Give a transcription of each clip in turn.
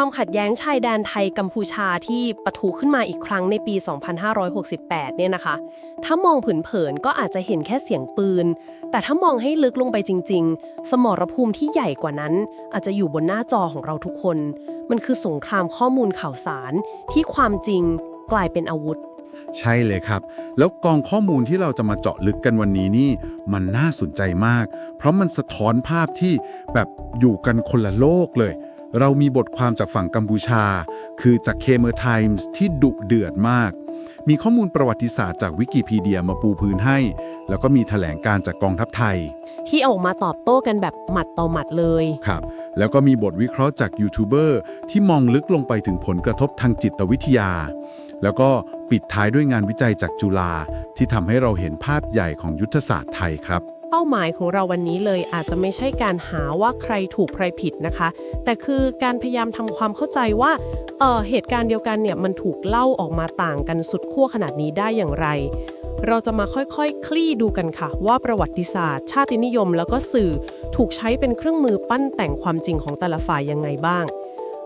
ความขัดแย้งชายแดนไทยกัมพูชาที่ปะทุขึ้นมาอีกครั้งในปี 2568 เนี่ยนะคะ ถ้ามองเผินๆก็อาจจะเห็นแค่เสียงปืน แต่ถ้ามองให้ลึกลงไปจริง ๆ สมรภูมิที่ใหญ่กว่านั้น อาจจะอยู่บนหน้าจอของเราทุกคน มันคือสงครามข้อมูลข่าวสาร ที่ความจริงกลายเป็นอาวุธ ใช่เลยครับ แล้วกองข้อมูลที่เราจะมาเจาะลึกกันวันนี้นี่ มันน่าสนใจมาก เพราะมันสะท้อนภาพที่แบบอยู่กันคนละโลกเลย เรามีบทความจากฝั่งกัมพูชา คือจากเคเมอร์ไทมส์ที่ดุเดือดมาก มีข้อมูลประวัติศาสตร์จากวิกิพีเดียมาปูพื้นให้ แล้วก็มีแถลงการจากกองทัพไทย ที่ออกมาตอบโต้กันแบบหมัดต่อหมัดเลย ครับ แล้วก็มีบทวิเคราะห์จากยูทูบเบอร์ที่มองลึกลงไปถึงผลกระทบทางจิตวิทยา แล้วก็ปิดท้ายด้วยงานวิจัยจากจุฬาที่ทำให้เราเห็นภาพใหญ่ของยุทธศาสตร์ไทยครับ เป้าหมายของเราวันนี้เลยอาจจะไม่ใช่การหาว่าใครถูกใครผิดนะคะ แต่คือการพยายามทำความเข้าใจว่าเออเหตุการณ์เดียวกันเนี่ยมันถูกเล่าออกมาต่างกันสุดขั้วขนาดนี้ได้อย่างไร เราจะมาค่อยๆคคลี่ดูกันค่ะ ว่าประวัติศาสตร์ ชาตินิยม แล้วก็สื่อถูกใช้เป็นเครื่องมือปั้นแต่งความจริงของแต่ละฝ่ายยังไงบ้าง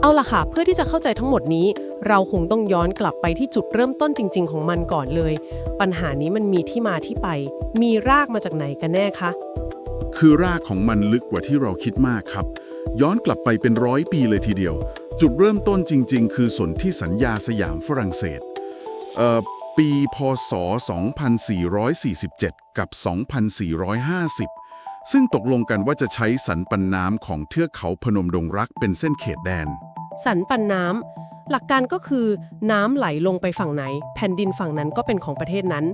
เอาล่ะค่ะ เพื่อที่จะเข้าใจทั้งหมดนี้ เราคงต้องย้อนกลับไปที่จุดเริ่มต้นจริง ๆ ของมันก่อนเลย ปัญหานี้มันมีที่มาที่ไป มีรากมาจากไหนกันแน่คะ คือรากของมันลึกกว่าที่เราคิดมากครับ ย้อนกลับไปเป็นร้อยปีเลยทีเดียว จุดเริ่มต้นจริง ๆ คือสนธิสัญญาสยามฝรั่งเศสเอ่อปีพศ 2447 กับ 2450 ซึ่งตกลงกันว่าจะใช้สันปันน้ำของเทือกเขาพนมดงรักเป็นเส้นเขตแดน สันปันน้ำหลักการก็คือ น้ำไหลลงไปฝั่งไหน แผ่นดินฝั่งนั้นก็เป็นของประเทศนั้น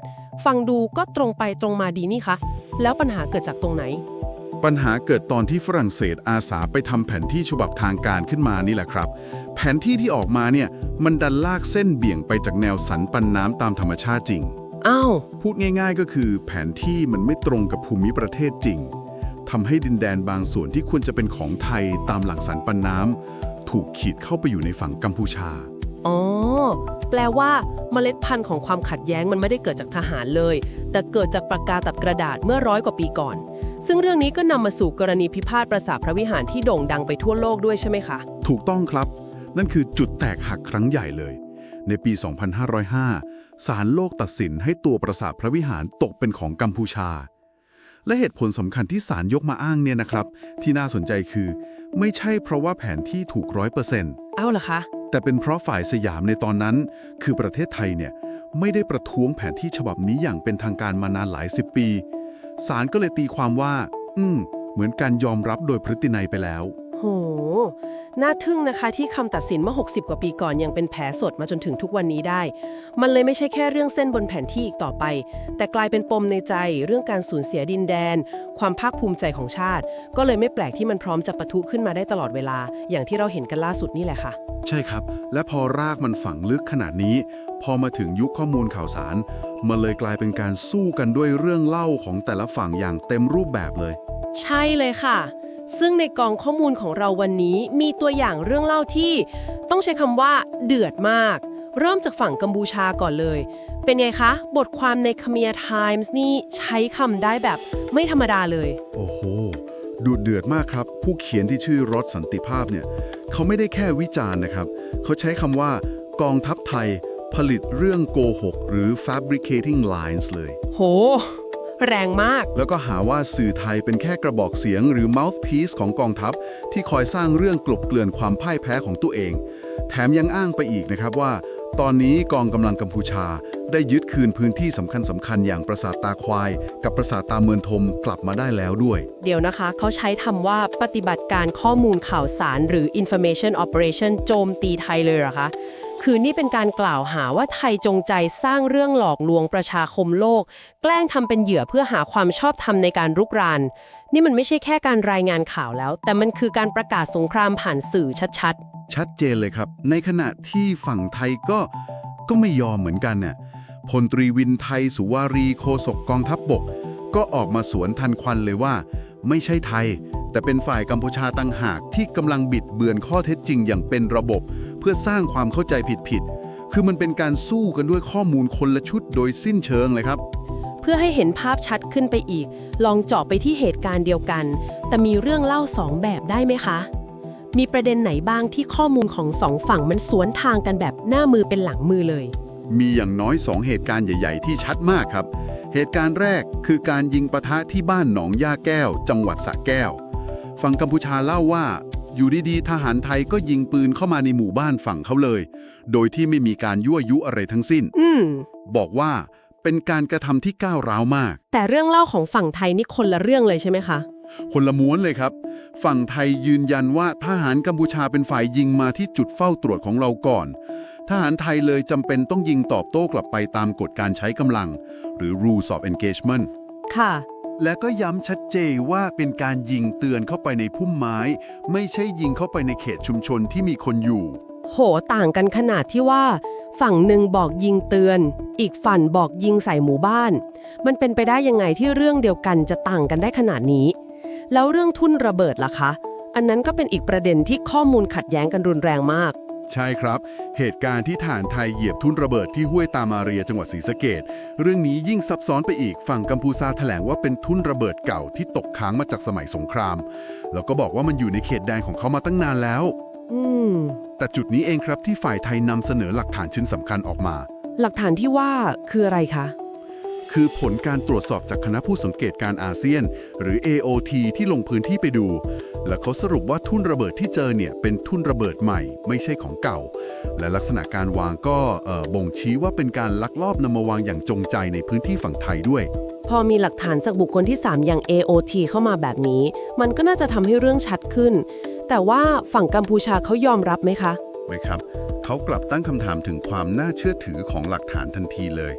ฟังดูก็ตรงไปตรงมาดีนี่คะแล้วปัญหาเกิดจากตรงไหน ปัญหาเกิดตอนที่ฝรั่งเศสอาสาไปทำแผนที่ฉบับทางการขึ้นมานี่แหละครับ แผนที่ที่ออกมาเนี่ยมันดันลากเส้นเบี่ยงไปจากแนวสันปันน้ำตามธรรมชาติจริงอ้าว พูดง่ายๆก็คือแผนที่มันไม่ตรงกับภูมิประเทศจริง ทำให้ดินแดนบางส่วนที่ควรจะเป็นของไทยตามหลักสันปันน้ำถูกขีดเข้าไปอยู่ในฝั่งกัมพูชา อ๋อ แปลว่าเมล็ดพันธุ์ของความขัดแย้งมันไม่ได้เกิดจากทหารเลย แต่เกิดจากปากกาตัดกระดาษเมื่อร้อยกว่าปีก่อน ซึ่งเรื่องนี้ก็นำมาสู่กรณีพิพาทประสาทพระวิหารที่โด่งดังไปทั่วโลกด้วยใช่ไหมคะ ถูกต้องครับ นั่นคือจุดแตกหักครั้งใหญ่เลย ในปี 2505ศาลโลกตัดสินให้ตัวปราสาทพระวิหารตกเป็นของกัมพูชา และเหตุผลสำคัญที่ศาลยกมาอ้างเนี่ยนะครับ ที่น่าสนใจคือ ไม่ใช่เพราะว่าแผนที่ถูกร้อยเปอร์เซ็นต์เอ้าเหรอคะ แต่เป็นเพราะฝ่ายสยามในตอนนั้น คือประเทศไทยเนี่ยไม่ได้ประท้วงแผนที่ฉบับนี้อย่างเป็นทางการมานานหลายสิบปีศาลก็เลยตีความว่า อืม เหมือนการยอมรับโดยพฤตินัยไปแล้ว โห น่าทึ่งนะคะที่คำตัดสินเมื่อ 60 กว่าปีก่อนยังเป็นแผลสดมาจนถึงทุกวันนี้ได้ มันเลยไม่ใช่แค่เรื่องเส้นบนแผนที่อีกต่อไป แต่กลายเป็นปมในใจเรื่องการสูญเสียดินแดน ความภาคภูมิใจของชาติ ก็เลยไม่แปลกที่มันพร้อมจะปะทุขึ้นมาได้ตลอดเวลา อย่างที่เราเห็นกันล่าสุดนี่แหละค่ะ ใช่ครับ และพอรากมันฝังลึกขนาดนี้ พอมาถึงยุคข้อมูลข่าวสาร มันเลยกลายเป็นการสู้กันด้วยเรื่องเล่าของแต่ละฝั่งอย่างเต็มรูปแบบเลย ใช่เลยค่ะ ซึ่งในกองข้อมูลของเราวันนี้มีตัวอย่างเรื่องเล่าที่ต้องใช้คำว่าเดือดมาก เริ่มจากฝั่งกัมพูชาก่อนเลย เป็นไงคะ บทความใน Khmer Times นี่ใช้คำได้แบบไม่ธรรมดาเลย โอ้โห ดูเดือดมากครับ ผู้เขียนที่ชื่อรถสันติภาพเนี่ย เขาไม่ได้แค่วิจารณ์นะครับ เขาใช้คำว่ากองทัพไทยผลิตเรื่องโกหกหรือ fabricating lines เลย โห แรงมาก แล้วก็หาว่าสื่อไทยเป็นแค่กระบอกเสียงหรือ mouthpiece ของกองทัพ ที่คอยสร้างเรื่องกลบเกลื่อนความพ่ายแพ้ของตัวเอง แถมยังอ้างไปอีกนะครับว่า ตอนนี้กองกำลังกัมพูชา ได้ยึดคืนพื้นที่สำคัญสำคัญๆอย่างปราสาทตาควาย กับปราสาทตาเมือนทมกลับมาได้แล้วด้วย เดี๋ยวนะคะ เขาใช้คำว่าปฏิบัติการข้อมูลข่าวสารหรือ information operation โจมตีไทยเลยเหรอคะ คือนี่เป็นการกล่าวหาว่าไทยจงใจสร้างเรื่องหลอกลวงประชาคมโลก แกล้งทำเป็นเหยื่อเพื่อหาความชอบธรรมในการรุกราน นี่มันไม่ใช่แค่การรายงานข่าวแล้ว แต่มันคือการประกาศสงครามผ่านสื่อชัดชัดเจนเลยครับ ในขณะที่ฝั่งไทยก็ก็ไม่ยอมเหมือนกันน่ะพลตรีวินไทยสุวารีโคศกกองทัพบบก ก็ออกมาสวนทันควันเลยว่า ไม่ใช่ไทย แต่เป็นฝ่ายกัมพูชาตั้งหากที่กำลังบิดเบือนข้อเท็จจริงอย่างเป็นระบบ เพื่อสร้างความเข้าใจผิดๆ คือมันเป็นการสู้กันด้วยข้อมูลคนละชุดโดยสิ้นเชิงเลยครับๆเพื่อให้เห็นภาพชัดขึ้นไปอีก ลองเจาะไปที่เหตุการณ์เดียวกัน แต่มีเรื่องเล่าสองแบบได้ไหมคะ มีประเด็นไหนบ้างที่ข้อมูลของสองฝั่งมันสวนทางกันแบบหน้ามือเป็นหลังมือเลย มีอย่างน้อย 2 เหตุการณ์ใหญ่ ๆ ที่ชัดมากครับ เหตุการณ์แรกคือการยิงปะทะที่บ้านหนองย่าแก้ว จังหวัดสระแก้ว ฝั่งกัมพูชาเล่าว่า อยู่ดีๆ ทหารไทยก็ยิงปืนเข้ามาในหมู่บ้านฝั่งเขาเลย โดยที่ไม่มีการยั่วยุอะไรทั้งสิ้น อืม บอกว่าเป็นการกระทำที่ก้าวร้าวมาก แต่เรื่องเล่าของฝั่งไทยนี่คนละเรื่องเลยใช่ไหมคะ คนละม้วนเลยครับ ฝั่งไทยยืนยันว่าทหารกัมพูชาเป็นฝ่ายยิงมาที่จุดเฝ้าตรวจของเราก่อน ทหารไทยเลยจำเป็นต้องยิงตอบโต้กลับไปตามกฎการใช้กำลัง หรือ rules of engagement ค่ะ และก็ย้ำชัดเจนว่าเป็นการยิงเตือนเข้าไปในพุ่มไม้ ไม่ใช่ยิงเข้าไปในเขตชุมชนที่มีคนอยู่ โหต่างกันขนาดที่ว่า ฝั่งหนึ่งบอกยิงเตือน อีกฝั่งบอกยิงใส่หมู่บ้าน มันเป็นไปได้ยังไงที่เรื่องเดียวกันจะต่างกันได้ขนาดนี้ แล้วเรื่องทุ่นระเบิดล่ะคะ อันนั้นก็เป็นอีกประเด็นที่ข้อมูลขัดแย้งกันรุนแรงมาก ใช่ครับ เหตุการณ์ที่ฐานไทยเหยียบทุ่นระเบิดที่ห้วยตามาเรียจังหวัดศรีสะเกดเรื่องนี้ยิ่งซับซ้อนไปอีกฝั่งกัมพูชาแถลงว่าเป็นทุ่นระเบิดเก่าที่ตกค้างมาจากสมัยสงคราม แล้วก็บอกว่ามันอยู่ในเขตแดนของเขามาตั้งนานแล้ว อืม แต่จุดนี้เองครับที่ฝ่ายไทยนำเสนอหลักฐานชิ้นสำคัญออกมา หลักฐานที่ว่าคืออะไรคะ คือผลการตรวจสอบจากคณะผู้สังเกตการอาเซียน หรือ AOT ที่ลงพื้นที่ไปดู และเขาสรุปว่าทุ่นระเบิดที่เจอเนี่ยเป็นทุ่นระเบิดใหม่ไม่ใช่ของเก่า และลักษณะการวางก็เอ่อบ่งชี้ว่าเป็นการลักลอบนำมาวางอย่างจงใจในพื้นที่ฝั่งไทยด้วยพอมีหลักฐานจากบุคคลที่ 3 อย่าง AOT เข้ามาแบบนี้ มันก็น่าจะทำให้เรื่องชัดขึ้น แต่ว่าฝั่งกัมพูชาเขายอมรับไหมคะไหมครับ เขากลับตั้งคำถามถึงความน่าเชื่อถือของหลักฐานทันทีเลย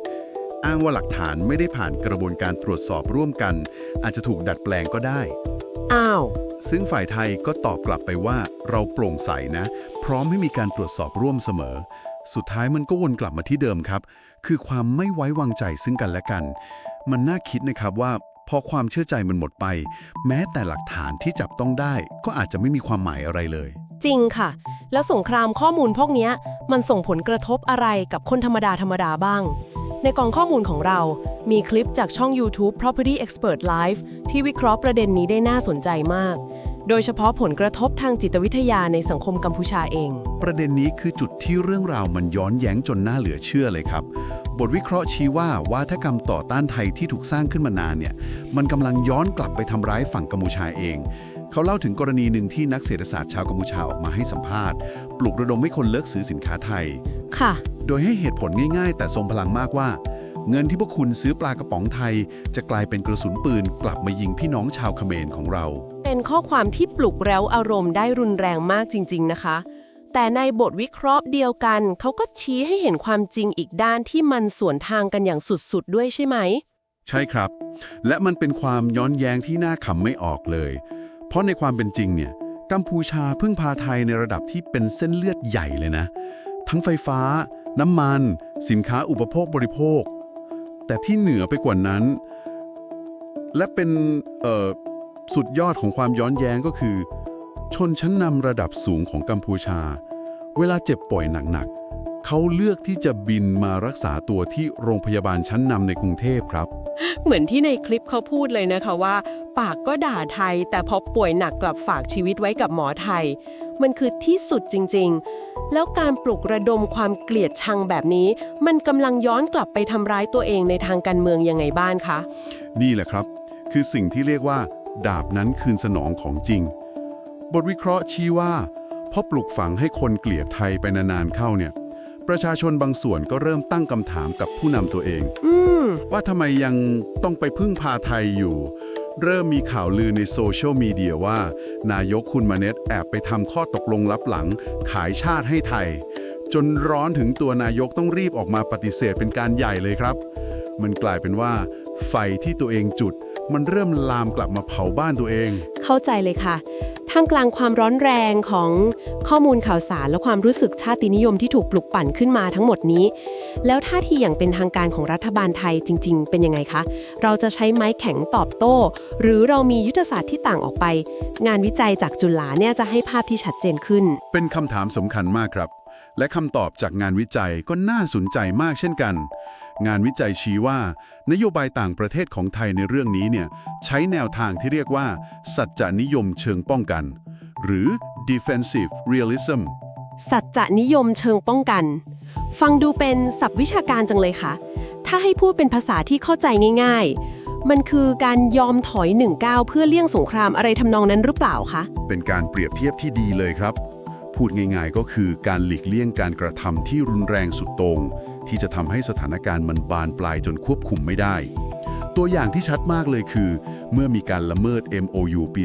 อ้างว่าหลักฐานไม่ได้ผ่านกระบวนการตรวจสอบร่วมกัน อาจจะถูกดัดแปลงก็ได้ อ้าว ซึ่งฝ่ายไทยก็ตอบกลับไปว่าเราโปร่งใสนะ พร้อมให้มีการตรวจสอบร่วมเสมอ สุดท้ายมันก็วนกลับมาที่เดิมครับ คือความไม่ไว้วางใจซึ่งกันและกัน มันน่าคิดนะครับว่าพอความเชื่อใจมันหมดไป แม้แต่หลักฐานที่จับต้องได้ ก็อาจจะไม่มีความหมายอะไรเลย จริงค่ะ แล้วสงครามข้อมูลพวกเนี้ยมันส่งผลกระทบอะไรกับคนธรรมดาธรรมดาบ้าง ในกล่องข้อมูลของเรา มีคลิปจากช่อง YouTube Property Expert Live ที่วิเคราะห์ประเด็นนี้ได้น่าสนใจมาก โดยเฉพาะผลกระทบทางจิตวิทยาในสังคมกัมพูชาเอง ประเด็นนี้คือจุดที่เรื่องราวมันย้อนแย้งจนน่าเหลือเชื่อเลยครับ บทวิเคราะห์ชี้ว่าวาทกรรมต่อต้านไทยที่ถูกสร้างขึ้นมานานเนี่ย มันกำลังย้อนกลับไปทำร้ายฝั่งกัมพูชาเอง เขาเล่าถึงกรณีหนึ่งที่นักเศรษฐศาสตร์ชาวกัมพูชาออกมาให้สัมภาษณ์ ปลุกระดมให้คนเลิกซื้อสินค้าไทย ค่ะ โดยให้เหตุผลง่ายๆ แต่ทรงพลังมากว่า เงินที่พวกคุณซื้อปลากระป๋องไทย จะกลายเป็นกระสุนปืนกลับมายิงพี่น้องชาวเขมรของเรา เป็นข้อความที่ปลุกเร้าอารมณ์ได้รุนแรงมากจริง ๆ นะคะ แต่ในบทวิเคราะห์เดียวกัน เขาก็ชี้ให้เห็นความจริงอีกด้านที่มันสวนทางกันอย่างสุดๆด้วยใช่ไหม ใช่ครับ และมันเป็นความย้อนแย้งที่น่าขำไม่ออกเลย เพราะในความเป็นจริงเนี่ยกัมพูชาพึ่งพาไทยในระดับที่เป็นเส้นเลือดใหญ่เลยนะ ทั้งไฟฟ้า น้ำมัน สินค้าอุปโภคบริโภค แต่ที่เหนือไปกว่านั้น และเป็นสุดยอดของความย้อนแย้งก็คือ ชนชั้นนำระดับสูงของกัมพูชา เวลาเจ็บป่วยหนักๆเขาเลือกที่จะบินมารักษาตัวที่โรงพยาบาลชั้นนำในกรุงเทพครับ เหมือนที่ในคลิปเขาพูดเลยนะคะว่า ปากก็ด่าไทย แต่พอป่วยหนักกลับฝากชีวิตไว้กับหมอไทย มันคือที่สุดจริง ๆ แล้วการปลุกระดมความเกลียดชังแบบนี้ มันกำลังย้อนกลับไปทำร้ายตัวเองในทางการเมืองยังไงบ้างคะ นี่แหละครับ คือสิ่งที่เรียกว่า ดาบนั้นคืนสนองของจริง บทวิเคราะห์ชี้ว่าพอปลูกฝังให้คนเกลียดไทยไปนานๆเข้าเนี่ย ประชาชนบางส่วนก็เริ่มตั้งคำถามกับผู้นำตัวเอง อืม ว่าทำไมยังต้องไปพึ่งพาไทยอยู่ เริ่มมีข่าวลือในโซเชียลมีเดียว่า นายกคุณมาเน็ตแอบไปทำข้อตกลงลับหลัง ขายชาติให้ไทย จนร้อนถึงตัวนายกต้องรีบออกมาปฏิเสธเป็นการใหญ่เลยครับ มันกลายเป็นว่า ไฟที่ตัวเองจุด มันเริ่มลามกลับมาเผาบ้านตัวเอง เข้าใจเลยค่ะ ท่ามกลางความร้อนแรงของข้อมูลข่าวสารและความรู้สึกชาตินิยมที่ถูกปลุกปั่นขึ้นมาทั้งหมดนี้ แล้วท่าทีอย่างเป็นทางการของรัฐบาลไทยจริง ๆ เป็นยังไงคะ เราจะใช้ไม้แข็งตอบโต้ หรือเรามียุทธศาสตร์ที่ต่างออกไป งานวิจัยจากจุฬาเนี่ยจะให้ภาพที่ชัดเจนขึ้น เป็นคำถามสำคัญมากครับ และคำตอบจากงานวิจัยก็น่าสนใจมากเช่นกัน งานวิจัยชี้ว่า นโยบายต่างประเทศของไทยในเรื่องนี้เนี่ยใช้แนวทางที่เรียกว่า สัจจนิยมเชิงป้องกัน หรือ defensive realism สัจจะนิยมเชิงป้องกัน ฟังดูเป็นศัพท์วิชาการจังเลยค่ะ ถ้าให้พูดเป็นภาษาที่เข้าใจง่าย ๆ มันคือการยอมถอยหนึ่งก้าวเพื่อเลี่ยงสงครามอะไรทำนองนั้นหรือเปล่าคะ เป็นการเปรียบเทียบที่ดีเลยครับ พูดง่ายๆก็คือการหลีกเลี่ยงการกระทำที่รุนแรงสุดโต่ง ที่จะทำให้สถานการณ์มันบานปลายจนควบคุมไม่ได้ ตัวอย่างที่ชัดมากเลยคือ เมื่อมีการละเมิด MOU ปี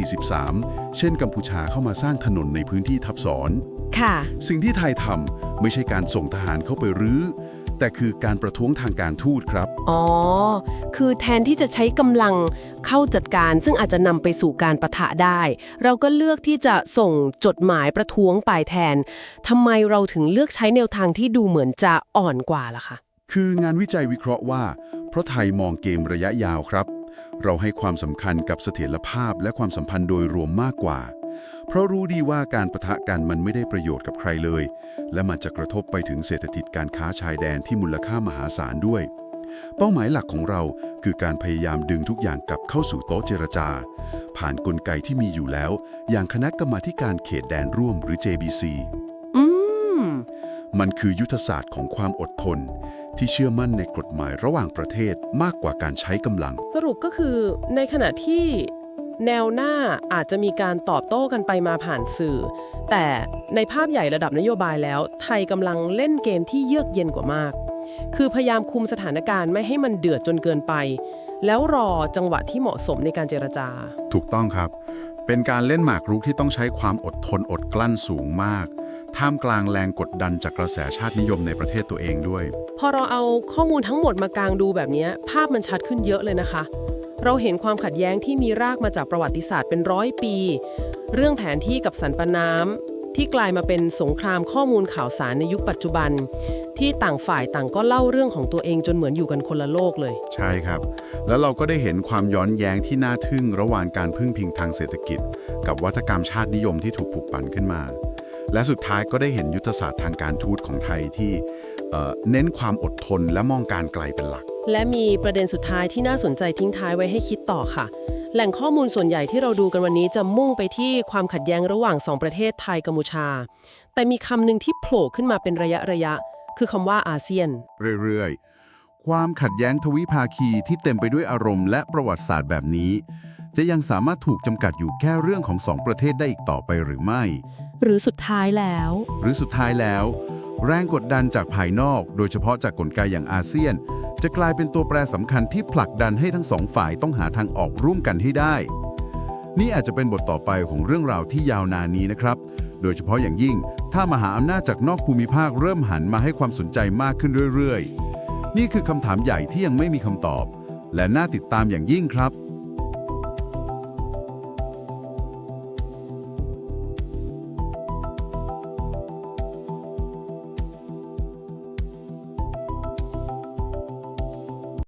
2543 เช่นกัมพูชาเข้ามาสร้างถนนในพื้นที่ทับซ้อน ค่ะ สิ่งที่ไทยทำไม่ใช่การส่งทหารเข้าไปรื้อ แต่คือการประท้วงทางการทูตครับ อ๋อ คือแทนที่จะใช้กำลังเข้าจัดการ ซึ่งอาจจะนำไปสู่การประทะได้ เราก็เลือกที่จะส่งจดหมายประท้วงไปแทนทำไมเราถึงเลือกใช้แนวทางที่ดูเหมือนจะอ่อนกว่าล่ะคะคืองานวิจัยวิเคราะห์ว่า เพราะไทยมองเกมระยะยาวครับ เราให้ความสำคัญกับเสถียรภาพและความสัมพันธ์โดยรวมมากกว่า เพราะรู้ดีว่าการประทะกันมันไม่ได้ประโยชน์กับใครเลย และมันจะกระทบไปถึงเศรษฐกิจการค้าชายแดนที่มูลค่ามหาศาลด้วย เป้าหมายหลักของเราคือการพยายามดึงทุกอย่างกลับเข้าสู่โต๊ะเจรจา ผ่านนกลไกที่มีอยู่แล้ว อย่างคณะกรรมาธิการเขตแดนร่วมหรือ JBC อืมมันคือยุทธศาสตร์ของความอดทน ที่เชื่อมั่นในกฎหมายระหว่างประเทศมากกว่าการใช้กำลัง สรุปก็คือในขณะที่ แนวหน้าอาจจะมีการตอบโต้กันไปมาผ่านสื่อ แต่ในภาพใหญ่ระดับนโยบายแล้ว ไทยกำลังเล่นเกมที่เยือกเย็นกว่ามาก คือพยายามคุมสถานการณ์ไม่ให้มันเดือดจนเกินไป แล้วรอจังหวะที่เหมาะสมในการเจรจา ถูกต้องครับ เป็นการเล่นหมากรุกที่ต้องใช้ความอดทนอดกลั้นสูงมาก ท่ามกลางแรงกดดันจากกระแสชาตินิยมในประเทศตัวเองด้วย พอเราเอาข้อมูลทั้งหมดมากางดูแบบนี้ภาพมันชัดขึ้นเยอะเลยนะคะ เราเห็นความขัดแย้งที่มีรากมาจากประวัติศาสตร์เป็นร้อยปี เรื่องแผนที่กับสันปน้ำที่กลายมาเป็นสงครามข้อมูลข่าวสารในยุคปัจจุบัน ที่ต่างฝ่ายต่างก็เล่าเรื่องของตัวเองจนเหมือนอยู่กันคนละโลกเลย ใช่ครับ แล้วเราก็ได้เห็นความย้อนแย้งที่น่าทึ่งระหว่างการพึ่งพิงทางเศรษฐกิจ กับวัฒกรรมชาตินิยมที่ถูกปลุกปั่นขึ้นมา และสุดท้ายก็ได้เห็นยุทธศาสตร์ทางการทูตของไทยที่เเน้นความอดทนและมองการไกลเป็นหลัก และมีประเด็นสุดท้ายที่น่าสนใจทิ้งท้ายไว้ให้คิดต่อค่ะ แหล่งข้อมูลส่วนใหญ่ที่เราดูกันวันนี้จะมุ่งไปที่ความขัดแย้งระหว่างสองประเทศไทยกัมพูชา แต่มีคำหนึ่งที่โผล่ขึ้นมาเป็นระยะระยะ คือคำว่าอาเซียน เรื่อยๆ ความขัดแย้งทวิภาคีที่เต็มไปด้วยอารมณ์และประวัติศาสตร์แบบนี้ จะยังสามารถถูกจำกัดอยู่แค่เรื่องของสองประเทศได้อีกต่อไปหรือไม่ หรือสุดท้ายแล้ว หรือสุดท้ายแล้ว แรงกดดันจากภายนอก โดยเฉพาะจากกลไกอย่างอาเซียน จะกลายเป็นตัวแปรสำคัญที่ผลักดันให้ทั้งสองฝ่ายต้องหาทางออกร่วมกันให้ได้ นี่อาจจะเป็นบทต่อไปของเรื่องราวที่ยาวนานนี้นะครับ โดยเฉพาะอย่างยิ่ง ถ้ามหาอำนาจจากนอกภูมิภาคเริ่มหันมาให้ความสนใจมากขึ้นเรื่อย ๆ นี่คือคำถามใหญ่ที่ยังไม่มีคำตอบ และน่าติดตามอย่างยิ่งครับ